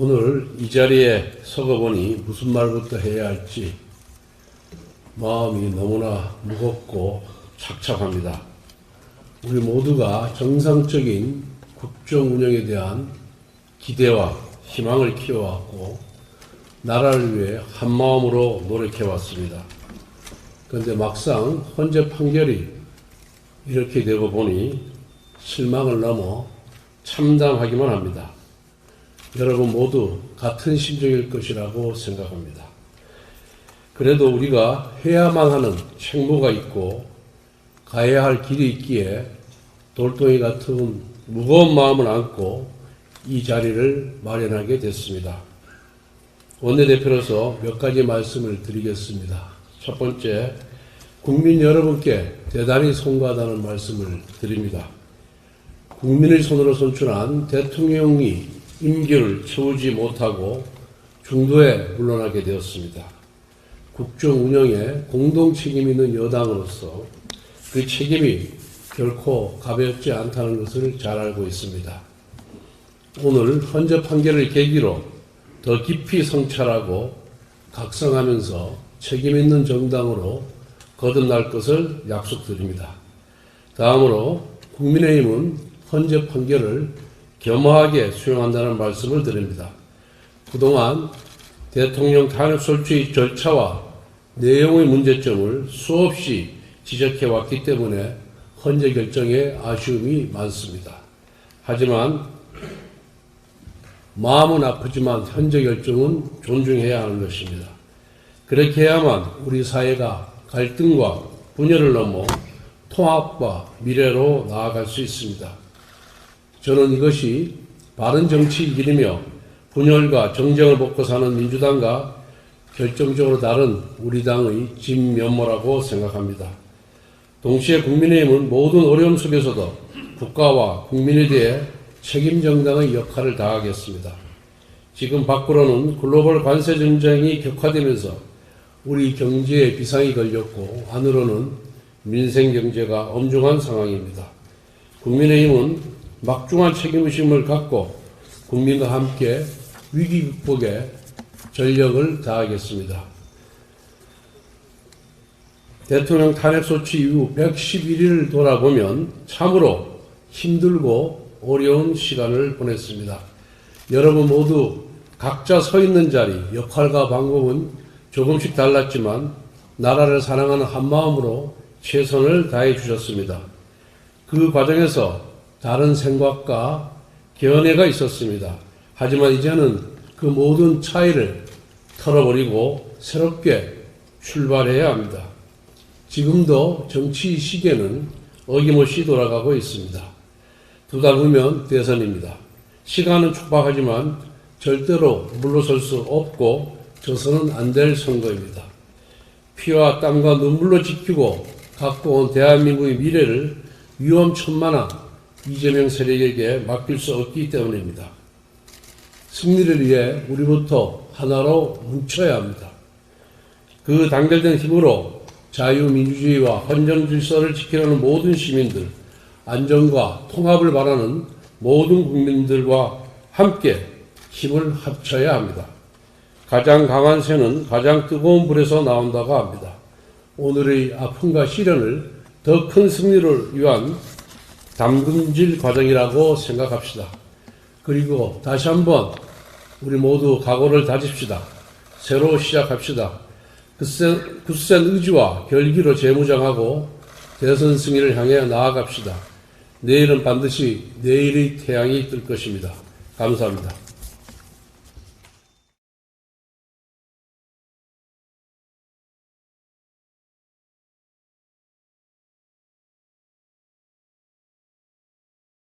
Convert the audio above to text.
오늘 이 자리에 서거 보니 무슨 말부터 해야 할지 마음이 너무나 무겁고 착잡합니다. 우리 모두가 정상적인 국정 운영에 대한 기대와 희망을 키워왔고 나라를 위해 한 마음으로 노력해 왔습니다. 그런데 막상 헌재 판결이 이렇게 되고 보니 실망을 넘어 참담하기만 합니다. 여러분 모두 같은 심정일 것이라고 생각합니다. 그래도 우리가 해야만 하는 책무가 있고 가야 할 길이 있기에 돌덩이 같은 무거운 마음을 안고 이 자리를 마련하게 됐습니다. 원내대표로서 몇 가지 말씀을 드리겠습니다. 첫 번째, 국민 여러분께 대단히 송구하다는 말씀을 드립니다. 국민의 손으로 선출한 대통령이 임기를 채우지 못하고 중도에 물러나게 되었습니다. 국정 운영에 공동 책임 있는 여당으로서 그 책임이 결코 가볍지 않다는 것을 잘 알고 있습니다. 오늘 헌재 판결을 계기로 더 깊이 성찰하고 각성하면서 책임 있는 정당으로 거듭날 것을 약속드립니다. 다음으로 국민의힘은 헌재 판결을 겸허하게 수용한다는 말씀을 드립니다. 그동안 대통령 탄핵 설치 절차와 내용의 문제점을 수없이 지적해 왔기 때문에 헌재 결정에 아쉬움이 많습니다. 하지만 마음은 아프지만 현재 결정은 존중해야 하는 것입니다. 그렇게 해야만 우리 사회가 갈등과 분열을 넘어 통합과 미래로 나아갈 수 있습니다. 저는 이것이 바른 정치 길이며 분열과 정쟁을 먹고 사는 민주당과 결정적으로 다른 우리 당의 진면모라고 생각합니다. 동시에 국민의힘은 모든 어려움 속에서도 국가와 국민에 대해 책임 정당의 역할을 다하겠습니다. 지금 밖으로는 글로벌 관세 전쟁이 격화되면서 우리 경제에 비상이 걸렸고 안으로는 민생 경제가 엄중한 상황입니다. 국민의힘은 막중한 책임의식을 갖고 국민과 함께 위기 극복에 전력을 다하겠습니다. 대통령 탄핵 소치 이후 111일을 돌아보면 참으로 힘들고 어려운 시간을 보냈습니다. 여러분 모두 각자 서 있는 자리, 역할과 방법은 조금씩 달랐지만 나라를 사랑하는 한 마음으로 최선을 다해 주셨습니다. 그 과정에서 다른 생각과 견해가 있었습니다. 하지만 이제는 그 모든 차이를 털어버리고 새롭게 출발해야 합니다. 지금도 정치 시계는 어김없이 돌아가고 있습니다. 두 달 후면 대선입니다. 시간은 촉박하지만 절대로 물러설 수 없고 져서는 안 될 선거입니다. 피와 땀과 눈물로 지키고 갖고 온 대한민국의 미래를 위험천만한 이재명 세력에게 맡길 수 없기 때문입니다. 승리를 위해 우리부터 하나로 뭉쳐야 합니다. 그 단결된 힘으로 자유민주주의와 헌정 질서를 지키려는 모든 시민들, 안정과 통합을 바라는 모든 국민들과 함께 힘을 합쳐야 합니다. 가장 강한 새는 가장 뜨거운 불에서 나온다고 합니다. 오늘의 아픔과 시련을 더 큰 승리를 위한 담금질 과정이라고 생각합시다. 그리고 다시 한번 우리 모두 각오를 다집시다. 새로 시작합시다. 굳센, 굳센 의지와 결기로 재무장하고 대선 승리를 향해 나아갑시다. 내일은 반드시 내일의 태양이 뜰 것입니다. 감사합니다.